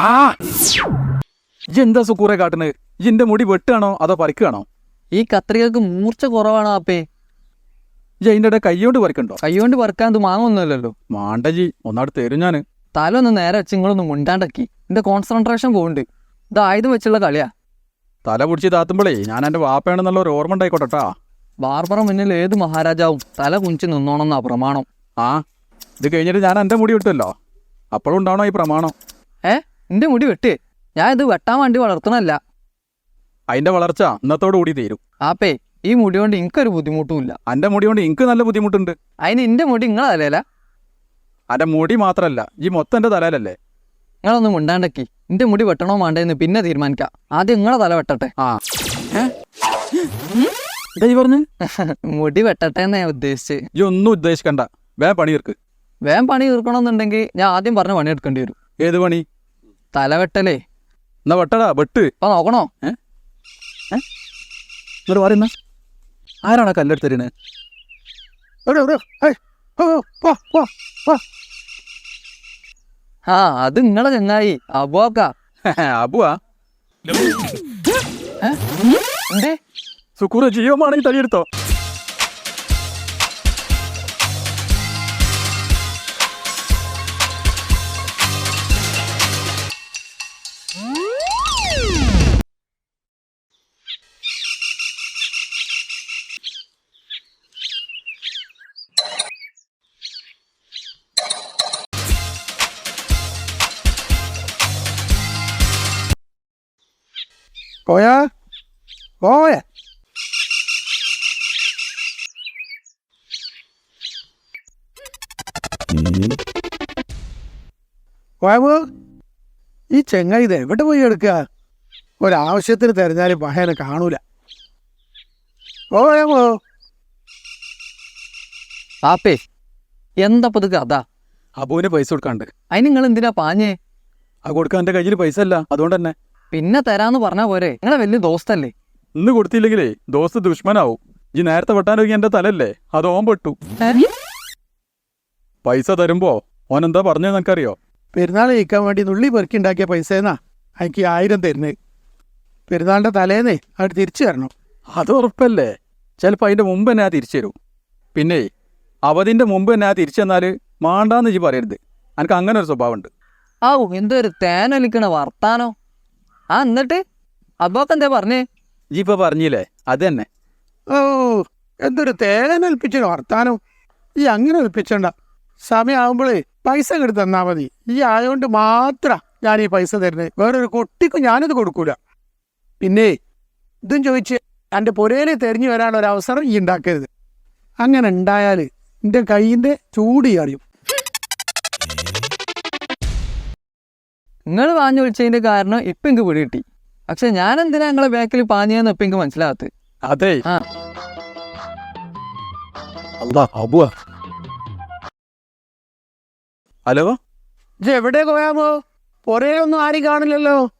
ആ. എന്താ സുക്കൂറെ കാട്ടിന് ഇന്റെ മുടി വെട്ടുകയാണോ അതോ പറിക്കുകയാണോ ഈ കത്രികൾക്ക് മൂർച്ച കുറവാണോ അപ്പേ? ജയിന്റെ ഇടയിൽ കൈയോണ്ട് പറിക്കണ്ടോ? കൈകൊണ്ട് പറക്കാൻ ഇത് മാങ്ങൊന്നുമല്ലല്ലോ. മാണ്ടജി ഒന്നാട് തരും ഞാൻ തല ഒന്ന് നേരെ വെച്ച് നിങ്ങളൊന്ന് മുണ്ടാണ്ടക്കി. എന്റെ കോൺസെൻട്രേഷൻ പോകുന്നുണ്ട് ഇത് ആയുധം വെച്ചുള്ള കളിയാ. തല പിടിച്ച് താത്തുമ്പോഴേ ഞാൻ എന്റെ വാപ്പയാണെന്നുള്ള ഒരു ഓർമ്മ ഉണ്ടായിക്കോട്ടെ ബാർബറ മുന്നിൽ ഏത് മഹാരാജാവും തല കുഞ്ചി നിന്നോണമെന്നാ പ്രമാണം. ആ ഇത് കഴിഞ്ഞിട്ട് ഞാൻ എന്റെ മുടി വിട്ടല്ലോ അപ്പോഴും ഉണ്ടാവണോ ഈ പ്രമാണം? ഏ? എന്റെ മുടി വെട്ടേ. ഞാൻ ഇത് വെട്ടാൻ വേണ്ടി വളർത്തണല്ല അതിന്റെ വളർച്ച ഇന്നത്തോടു കൂടി തീരും. ആപ്പേ ഈ മുടി കൊണ്ട് എനിക്കൊരു ബുദ്ധിമുട്ടുമില്ല. അന്റെ മുടി കൊണ്ട് എനിക്ക് നല്ല ബുദ്ധിമുട്ടുണ്ട്. അതിന് എന്റെ മുടി നിങ്ങളെ തലയില? അന്റെ മുടി മാത്രല്ല ഈ മൊത്തം എന്റെ തലയിലല്ലേ? നിങ്ങളൊന്ന് മുണ്ടാണ്ടക്കി. എന്റെ മുടി വെട്ടണോ വേണ്ടെന്ന് പിന്നെ തീരുമാനിക്കാം. ആദ്യം നിങ്ങളെ തല വെട്ടട്ടെ. ആ. പറഞ്ഞു? മുടി വെട്ടട്ടെ എന്നാ ഉദ്ദേശിച്ചേ. ഈ ഒന്നും ഉദ്ദേശിക്കണ്ട. വേം പണി തീർക്ക്. വേഗം പണി തീർക്കണമെന്നുണ്ടെങ്കിൽ ഞാൻ ആദ്യം പറഞ്ഞ പണി എടുക്കേണ്ടി വരും. ഏത് പണി? തല വെട്ടലേ എന്നാ വെട്ടടാ വെട്ട്. ആ നോക്കണോ? എന്നിട്ട് പറയുന്ന ആരാണ് കല്ലെടുത്തരുന്ന് ആ അത് നിങ്ങളെ ചങ്ങായി അബോക്ക അബുവാ. എന്തേ? ജിയോ മാണെങ്കിൽ തടിയെടുത്തോ. പോയാ? പോയ. പോയാമോ ഈ ചെങ്ങായി ഇത് എവിടെ പോയി എടുക്കുക ഒരാവശ്യത്തിന് തെരഞ്ഞാലും പഹയനെ കാണൂല. പോയാമോ ആപ്പേ എന്തപ്പത് കഥ? അബുവിന് പൈസ കൊടുക്കാണ്ട് അതിന് നിങ്ങൾ എന്തിനാ പാഞ്ഞേ? അത് കൊടുക്കാൻ എന്റെ കയ്യിൽ പൈസ അല്ല അതുകൊണ്ട് തന്നെ പിന്നെ തരാന്ന് പറഞ്ഞാ പോരെ. നിങ്ങളെ വലിയ ദോസ്തല്ലേ. ഇന്ന് കൊടുത്തില്ലെങ്കിലേ ദോസ്ത് ദുഷ്മനാവും. ഈ നേരത്തെ വെട്ടാനൊരുങ്ങി എന്റെ തലല്ലേ? അത് ഓൻ പെട്ടു പൈസ തരുമ്പോ ഓനെന്താ എന്താ നിനക്കറിയോ? പെരുന്നാൾ ജയിക്കാൻ വേണ്ടി നുള്ളി പെറുക്കി ഉണ്ടാക്കിയ പൈസേന്നാ എനിക്ക് ആയിരം തരുന്നത് പെരുന്നാളിന്റെ തലേന്നേ അവിടെ തിരിച്ചു തരണം. അത് ഉറപ്പല്ലേ? ചിലപ്പോൾ അതിന്റെ മുമ്പ് തന്നെ ആ തിരിച്ചു തരൂ. പിന്നെ അവതിന്റെ മുമ്പ് തന്നെ ആ തിരിച്ചു തന്നാൽ മാണ്ടാന്ന് ഇജ്ജ് പറയരുത്. എനിക്ക് അങ്ങനെ ഒരു സ്വഭാവമുണ്ട്. ഔ എന്തൊരു തേനൊലിക്കണ വർത്താനോ. ആ എന്നിട്ട്? അബോക്ക് എന്താ പറഞ്ഞേ? ജീപ്പ ഇപ്പൊ പറഞ്ഞില്ലേ? അത് തന്നെ. ഓ എന്തൊരു തേനൽപ്പിച്ച വർത്താനം. ഈ അങ്ങനെ ഏൽപ്പിച്ചണ്ട സമയമാകുമ്പോഴേ പൈസ കെടുത്ത് തന്നാ മതി. ഈ ആയതുകൊണ്ട് മാത്രം ഞാൻ ഈ പൈസ തരുന്നത് വേറൊരു കുട്ടിക്കും ഞാനിത് കൊടുക്കൂല. പിന്നെ ഇതും ചോദിച്ച് എന്റെ പുരയിലെ തെരഞ്ഞു വരാനുള്ള ഒരു അവസരം ഈ ഉണ്ടാക്കരുത്. അങ്ങനെ ഉണ്ടായാൽ എന്റെ കയ്യിന്റെ ചൂടി അറിയും നിങ്ങൾ പാഞ്ഞു വിളിച്ചതിന്റെ കാരണം ഇപ്പൊ എനിക്ക് പിടി കിട്ടി. പക്ഷെ ഞാൻ എന്തിനാ നിങ്ങളെ ബാക്കിൽ പാഞ്ഞെന്ന് ഇപ്പൊ എനിക്ക് മനസ്സിലാകത്ത്? അതെ. ആ. ഹലോ? ഇത് എവിടെ പോയാമോ ഒന്നും ആരും കാണില്ലല്ലോ.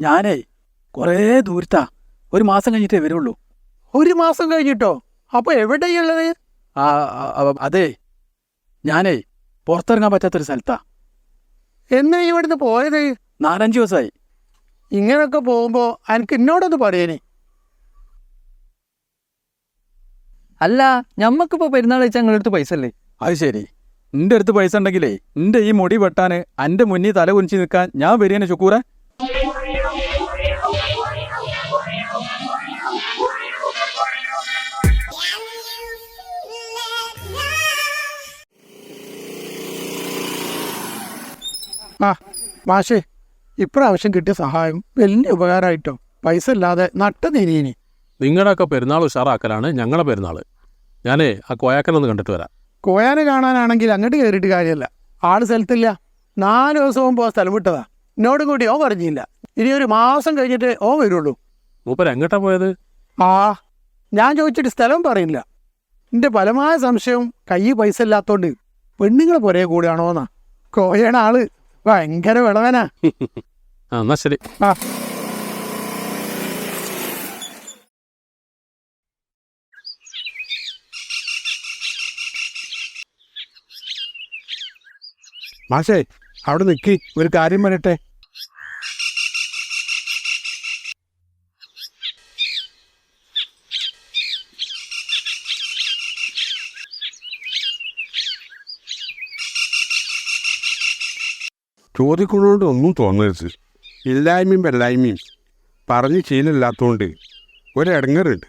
ഞാനേ കുറേ ദൂരത്താ. ഒരു മാസം കഴിഞ്ഞിട്ടേ വരുള്ളൂ. ഒരു മാസം കഴിഞ്ഞിട്ടോ? അപ്പോൾ എവിടെയുള്ളത് ആ, അതെ. ഞാനേ പുറത്തിറങ്ങാൻ പറ്റാത്തൊരു സ്ഥലത്താ. എന്നാ ഈ ഇവിടുന്ന് പോയത്? നാലഞ്ച് ദിവസമായി. ഇങ്ങനൊക്കെ പോകുമ്പോൾ എനിക്ക് എന്നോടൊന്ന് പറയേനെ. അല്ല ഞമ്മക്കിപ്പോ പെരുന്നാൾ വെച്ചാൽ നിങ്ങളുടെ അടുത്ത് പൈസ അല്ലേ അത് ശരി. നിന്റെ അടുത്ത് പൈസ ഉണ്ടെങ്കിലേ നിന്റെ ഈ മുടി വെട്ടാന് എന്റെ മുന്നിൽ തല കുനിച്ച് നിൽക്കാൻ ഞാൻ വരികയാണ് ചുക്കൂറെ. ആ മാഷേ ഇപ്രാവശ്യം കിട്ടിയ സഹായം വലിയ ഉപകാരമായിട്ടോ പൈസ ഇല്ലാതെ നട്ട നീനീനി നിങ്ങളുടെയൊക്കെ പെരുന്നാൾ ഉഷാറാക്കലാണ് ഞങ്ങളെ പെരുന്നാൾ ഞാനേ ആ കോയാക്കനൊന്ന് കണ്ടിട്ട് വരാം. കോയാനെ കാണാനാണെങ്കിൽ അങ്ങോട്ട് കയറിയിട്ട് കാര്യമല്ല ആൾ സ്ഥലത്തില്ല. നാല് ദിവസം മുമ്പ് ആ സ്ഥലം വിട്ടതാ. എന്നോടും കൂടി ഓ പറഞ്ഞില്ല. ഇനി ഒരു മാസം കഴിഞ്ഞിട്ട് ഓ വരുള്ളൂ. മൂപ്പർ എങ്ങോട്ടാ പോയത്? ആ ഞാൻ ചോദിച്ചിട്ട് സ്ഥലം പറയില്ല. എന്റെ ഫലമായ സംശയം കൈ പൈസ ഇല്ലാത്തോണ്ട് പെണ്ണുങ്ങളെ പുരയെ കൂടിയാണോന്നാ കോയണ ആൾ ഭയങ്കര വിളവനാ. എന്നാ ശരി. ആ. മാഷേ അവിടെ നിൽക്കി ഒരു കാര്യം പറയട്ടെ. ചോദിക്കുന്നതുകൊണ്ട് ഒന്നും തോന്നരുത്. ഇല്ലായ്മയും വെല്ലായ്മയും പറഞ്ഞ് ശീലമില്ലാത്തതുകൊണ്ട് ഒരിടങ്ങറുണ്ട്.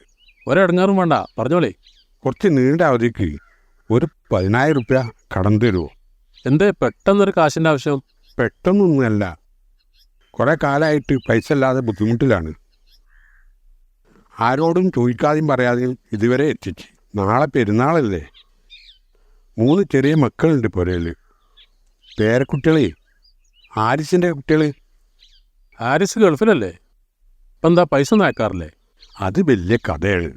ഒരിടങ്ങാറും വേണ്ട. പറഞ്ഞോളേ. കുറച്ച് നീണ്ട അവധിക്ക് ഒരു പതിനായിരം റുപ്യ കടം തരുമോ എന്തേ? പെട്ടെന്നൊരു കാശിന്റെ ആവശ്യം. പെട്ടെന്നൊന്നുമല്ല. കുറേ കാലമായിട്ട് പൈസ ഇല്ലാതെ ബുദ്ധിമുട്ടിലാണ്. ആരോടും ചോദിക്കാതെയും പറയാതെയും ഇതുവരെ എത്തിച്ച്. നാളെ പെരുന്നാളല്ലേ? മൂന്ന് ചെറിയ മക്കളുണ്ട് പുരയിൽ പേരക്കുട്ടികളെ ആരിസിന്റെ കുട്ടികൾ ഹാരിസ് ഗൾഫിലല്ലേ? ഇപ്പം എന്താ പൈസ നയക്കാറില്ലേ? അത് വലിയ കഥയാണ്.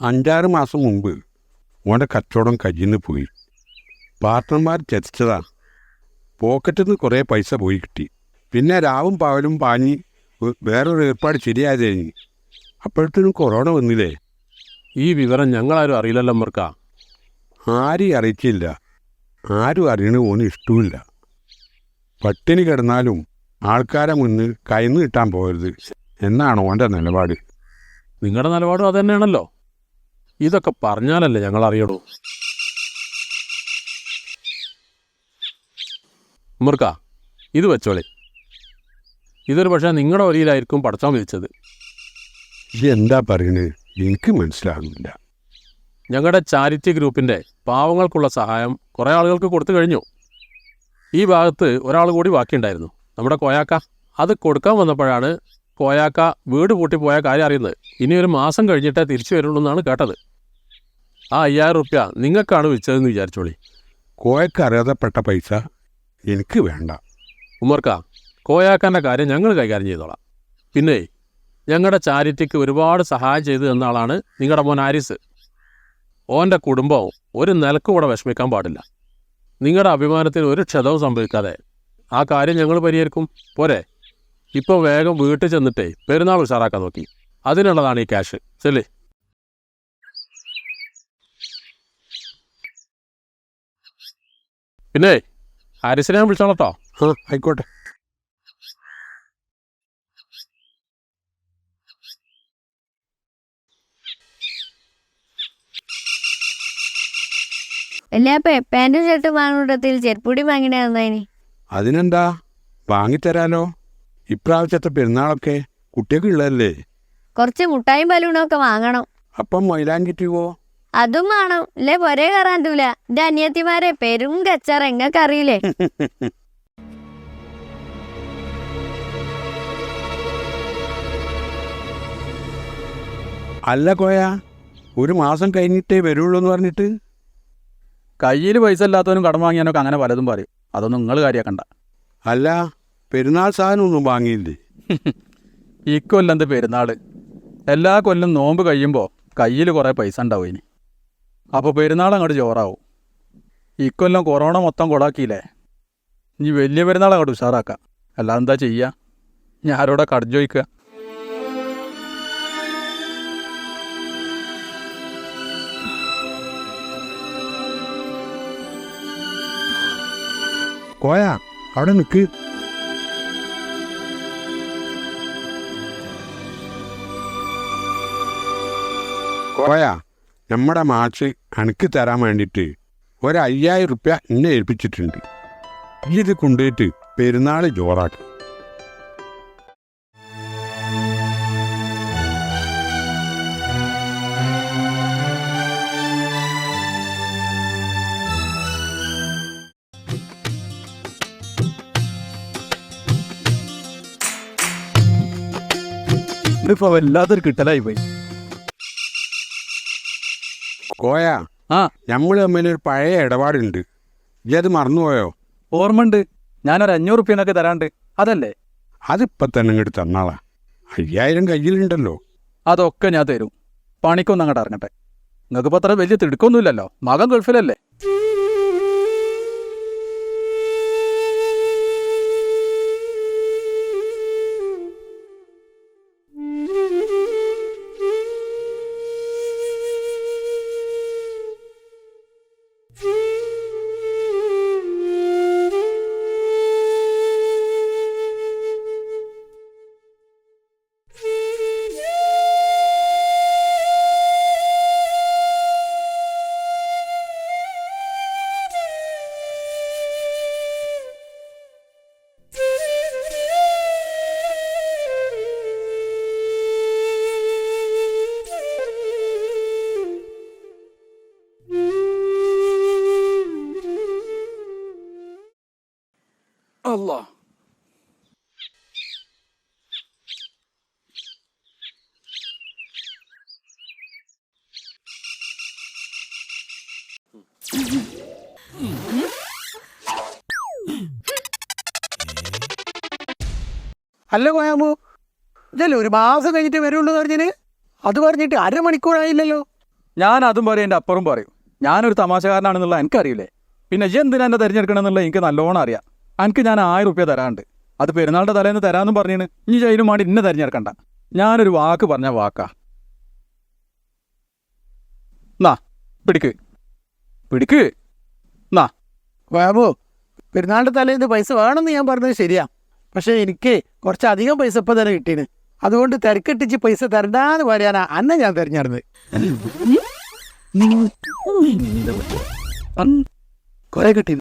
അഞ്ചാറ് മാസം മുമ്പ് ഓന്റെ കച്ചവടം കയ്യിന്ന് പോയി. പാർട്ട്ണർമാർ ചതിച്ചതാ. പോക്കറ്റിൽ നിന്ന് കുറേ പൈസ പോയി കിട്ടി. പിന്നെ രാവും പകലും പാഞ്ഞ് വേറൊരു ഏർപ്പാട് ശരിയായത് കഴിഞ്ഞ് അപ്പോഴത്തേനും കൊറോണ വന്നില്ലേ? ഈ വിവരം ഞങ്ങളാരും അറിയില്ലല്ലോ മർക്ക ആരെയും അറിയിച്ചില്ല. ആരും അറിയണ ഓന് ഇഷ്ടമില്ല പട്ടിണി കിടന്നാലും ആൾക്കാരെ മുന്നിൽ കൈന്ന് കിട്ടാൻ പോകരുത്. എന്നാണ് ഓന്റെ നിലപാട്. നിങ്ങളുടെ നിലപാടും അത് തന്നെയാണല്ലോ. ഇതൊക്കെ പറഞ്ഞാലല്ലേ ഞങ്ങൾ അറിയണോ മുർക്ക ഇത് വെച്ചോളെ. ഇതൊരു പക്ഷേ നിങ്ങളുടെ വരിയിലായിരിക്കും പടച്ചാൻ വിധിച്ചത്. ഇത് എന്താ പറയണത് എനിക്ക് മനസ്സിലാകുന്നില്ല. ഞങ്ങളുടെ ചാരിറ്റി ഗ്രൂപ്പിന്റെ പാവങ്ങൾക്കുള്ള സഹായം കുറേ ആളുകൾക്ക് കൊടുത്തു കഴിഞ്ഞു. ഈ ഭാഗത്ത് ഒരാൾ കൂടി ബാക്കിയുണ്ടായിരുന്നു. നമ്മുടെ കോയാക്ക. അത് കൊടുക്കാൻ വന്നപ്പോഴാണ് കോയാക്ക വീട് പൂട്ടിപ്പോയ കാര്യം അറിയുന്നത്. ഇനി ഒരു മാസം കഴിഞ്ഞിട്ടേ തിരിച്ചു വരുള്ളൂ എന്നാണ് കേട്ടത്. ആ അയ്യായിരം റുപ്യ നിങ്ങൾക്കാണ് വിളിച്ചതെന്ന് വിചാരിച്ചോളി. കോയക്ക് അറിയാതെപ്പെട്ട പൈസ എനിക്ക് വേണ്ട. ഉമർക്ക കോയാക്കാന്റെ കാര്യം ഞങ്ങൾ കൈകാര്യം ചെയ്തോളാം. പിന്നെ ഞങ്ങളുടെ ചാരിറ്റിക്ക് ഒരുപാട് സഹായം ചെയ്തു തന്ന ആളാണ് നിങ്ങളുടെ മോൻ ആരിസ്. ഓന്റെ കുടുംബം ഒരു നിലക്കും കൂടെ വിഷമിക്കാൻ പാടില്ല. നിങ്ങളുടെ അഭിമാനത്തിന് ഒരു ക്ഷതവും സംഭവിക്കാതെ. ആ കാര്യം ഞങ്ങൾ പരിഹരിക്കും. പോരെ. ഇപ്പോൾ വേഗം വീട്ടിൽ ചെന്നിട്ടേ പെരുന്നാൾ ഉഷാറാക്കാൻ നോക്കി. അതിനുള്ളതാണ് ഈ ക്യാഷ്. ചെല്ലേ പിന്നെ ഹാരിസിനെ വിളിച്ചോളട്ടോ ആയിക്കോട്ടെ. അല്ലാപ്പ പാന്റും ഷർട്ടും വാങ്ങൂട്ടത്തിൽ ചെരുപ്പൂടി വാങ്ങിണേ അതിനെന്താ? വാങ്ങിത്തരാലോ? ഇപ്രാവശ്യത്തെ പെരുന്നാളൊക്കെ കുട്ടിയൊക്കെ ഉള്ളതല്ലേ? കുറച്ച് മുട്ടായും ബലൂണൊക്കെ വാങ്ങണം. അപ്പം മൈലാഞ്ചിറ്റുവോ അതും വേണം. ഇല്ലേ പൊരേ കയറാൻ തൂല. എന്റെ അനിയത്തിമാരെ പെരും കച്ചറ. എങ്ങക്ക് അറിയില്ലേ? അല്ല കോയ ഒരു മാസം കഴിഞ്ഞിട്ടേ വരുള്ളൂ എന്ന് പറഞ്ഞിട്ട്. കയ്യിൽ പൈസ ഇല്ലാത്തവനും കടം വാങ്ങിയാനൊക്കെ അങ്ങനെ പലതും പറയും. അതൊന്നും നിങ്ങൾ കാര്യമാക്കണ്ട അല്ല പെരുന്നാൾ സാധനമൊന്നും വാങ്ങിയില്ലേ? ഇക്കൊല്ലം എന്ത് പെരുന്നാൾ എല്ലാ കൊല്ലം നോമ്പ് കഴിയുമ്പോൾ കയ്യിൽ കുറേ പൈസ ഉണ്ടാവും ഇനി. അപ്പോൾ പെരുന്നാൾ അങ്ങോട്ട് ചോറാവും. ഇക്കൊല്ലം കൊറോണ മൊത്തം കൊടാക്കിയില്ലേ ഇനി വലിയ പെരുന്നാൾ അങ്ങോട്ട് ഉഷാറാക്കാം. അല്ലാതെന്താ ചെയ്യുക ഞാൻ ആരോടെ കടം കോയ അവിടെ നിൽക്ക് കോയ നമ്മുടെ മാച്ച് അനക്ക് തരാൻ വേണ്ടിയിട്ട് ഒരു അയ്യായിരം റുപ്യ എന്നെ ഏൽപ്പിച്ചിട്ടുണ്ട്. ഇത് കൊണ്ടുപോയിട്ട് പെരുന്നാൾ ജോറാക്കി. വല്ലാത്തൊരു കിട്ടലായി പോയി. കോയ ആ. നമ്മൾ ഒരു പഴയ ഇടപാടുണ്ട്. നീ അത് മറന്നുപോയോ? ഓർമ്മണ്ട്. ഞാനൊരു അഞ്ഞൂറ് റുപ്യനൊക്കെ തരാണ്ട്. അതല്ലേ? അതിപ്പോ തന്നെ ഇങ്ങോട്ട് തന്നാളാ. അയ്യായിരം കയ്യിലുണ്ടല്ലോ. അതൊക്കെ ഞാൻ തരും. പണിക്കൊന്നും അങ്ങോട്ട് ഇറങ്ങട്ടെ. നിങ്ങൾക്ക് ഇപ്പോൾ അത്ര വലിയ തിടുക്കൊന്നുമില്ലല്ലോ. മകൻ ഗൾഫിലല്ലേ? അല്ല കോയാമോ ഇതല്ലേ ഒരു മാസം കഴിഞ്ഞിട്ട് വരുള്ളൂ എന്ന് പറഞ്ഞിന്? അത് പറഞ്ഞിട്ട് അരമണിക്കൂറായില്ലല്ലോ. ഞാൻ അതും പറയും എന്റെ അപ്പുറം പറയും. ഞാനൊരു തമാശക്കാരനാണെന്നുള്ള എനിക്കറിയില്ലേ. പിന്നെ ഇജ്ജ് എന്തിനാ എന്നെ തിരഞ്ഞെടുക്കണമെന്നുള്ള എനിക്ക് നല്ലോണം അറിയാം. എനിക്ക് ഞാൻ ആയിരം റുപ്യ തരാണ്ട്. അത് പെരുന്നാളുടെ തലേന്ന് തരാമെന്നും പറഞ്ഞിന്. ഇനി ചെയ്യലും വേണ്ടി ഇന്നെ തിരഞ്ഞെടുക്കണ്ട. ഞാനൊരു വാക്ക് പറഞ്ഞ വാക്കാ. നാ പിടിക്ക്. പിടിക്ക്. നാ. വേബു പെരുന്നാളുടെ തലേന്ന് പൈസ വേണമെന്ന് ഞാൻ പറഞ്ഞത് ശരിയാ. പക്ഷേ എനിക്ക് കുറച്ചധികം പൈസ ഇപ്പം തന്നെ കിട്ടീന്. അതുകൊണ്ട് തിരക്കിട്ടിച്ച് പൈസ തരണ്ടാന്ന് പറയാനാ അന്ന ഞാൻ തിരഞ്ഞെടുത്ത് കുറെ കിട്ടി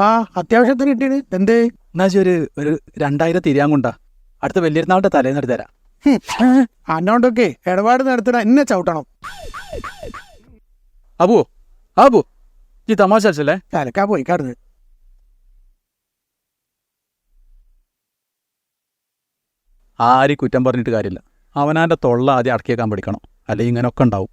ആ അത്യാവശ്യത്തിന് കിട്ടീന്. എന്ത്? എന്നാ ഒരു ഒരു രണ്ടായിരം തിരിയാൻ കൊണ്ടാ. അടുത്ത വലിയൊരുന്നാളുടെ തലേന്ന് എടുത്ത് തരാം അന്നോണ്ടൊക്കെ ഇടപാട് നടത്തണ എന്നെ ചവിട്ടണം. അബു അബു ഈ തമാശ അല്ലേ തലക്കാ പോയി കടന്ന്. ആരും കുറ്റം പറഞ്ഞിട്ട് കാര്യമില്ല. അവനാന്റെ തൊള്ള ആദ്യം അടക്കിയേക്കാൻ പഠിക്കണം. അല്ലെങ്കിൽ ഇങ്ങനെയൊക്കെ ഉണ്ടാവും.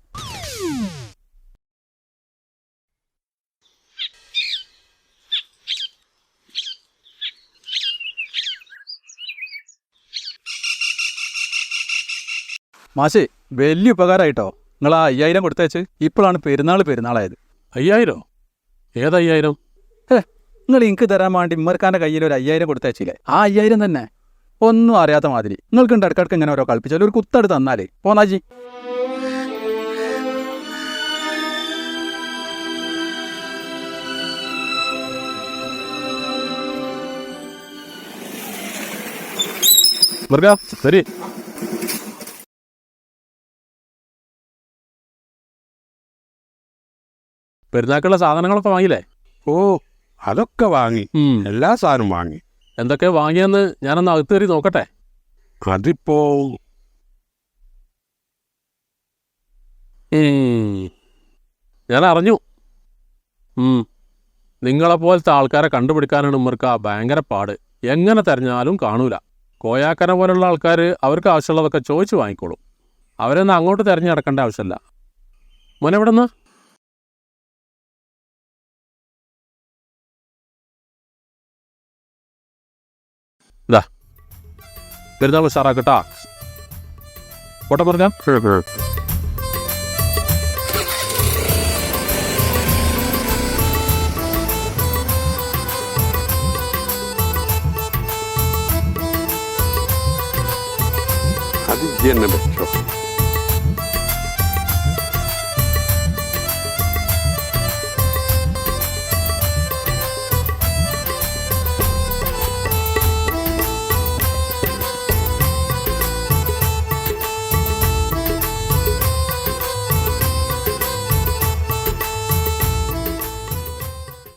മാഷേ വലിയ ഉപകാരമായിട്ടോ നിങ്ങൾ ആ അയ്യായിരം കൊടുത്തേച്ച് ഇപ്പോഴാണ് പെരുന്നാൾ പെരുന്നാളായത്. അയ്യായിരോ? ഏതയ്യായിരം? നിങ്ങൾ എനിക്ക് തരാൻ വേണ്ടി ഇമ്മർക്കാന്റെ കയ്യിൽ ഒരു അയ്യായിരം കൊടുത്തേച്ചില്ലേ ആ അയ്യായിരം തന്നെ ഒന്നും അറിയാത്ത മാതിരി. നിങ്ങൾക്ക് ഉണ്ട് ഇടക്കിടക്ക് ഇങ്ങനെ ഓരോ കളിപ്പിച്ചാൽ ഒരു കുത്തട് തന്നാലേ. പോന്നാജി ശരി. പെരുന്നാക്കുള്ള സാധനങ്ങളൊക്കെ വാങ്ങിയില്ലേ? ഓ അതൊക്കെ വാങ്ങി. എല്ലാ സാധനവും വാങ്ങി. എന്തൊക്കെ വാങ്ങിയെന്ന് ഞാനൊന്ന് അകത്ത് കയറി നോക്കട്ടെ? അതിപ്പോ. ഞാൻ അറിഞ്ഞു നിങ്ങളെ നിങ്ങളെപ്പോലത്തെ ആൾക്കാരെ കണ്ടുപിടിക്കാനാണ് ഉമ്മർക്ക് ഭയങ്കര പാട്. എങ്ങനെ തെരഞ്ഞാലും കാണൂല. കോയാക്കനെ പോലുള്ള ആൾക്കാർ അവർക്ക് ആവശ്യമുള്ളതൊക്കെ ചോദിച്ചു വാങ്ങിക്കോളും. അവരൊന്നും അങ്ങോട്ട് തിരഞ്ഞെടുക്കേണ്ട ആവശ്യമില്ല. മോനെ എവിടെ നിന്ന് ഇതാ പെരുന്നാൾ ഉഷാറാക്കട്ടാ. കോട്ട പറഞ്ഞാ? അത് തന്നെ വെച്ചോ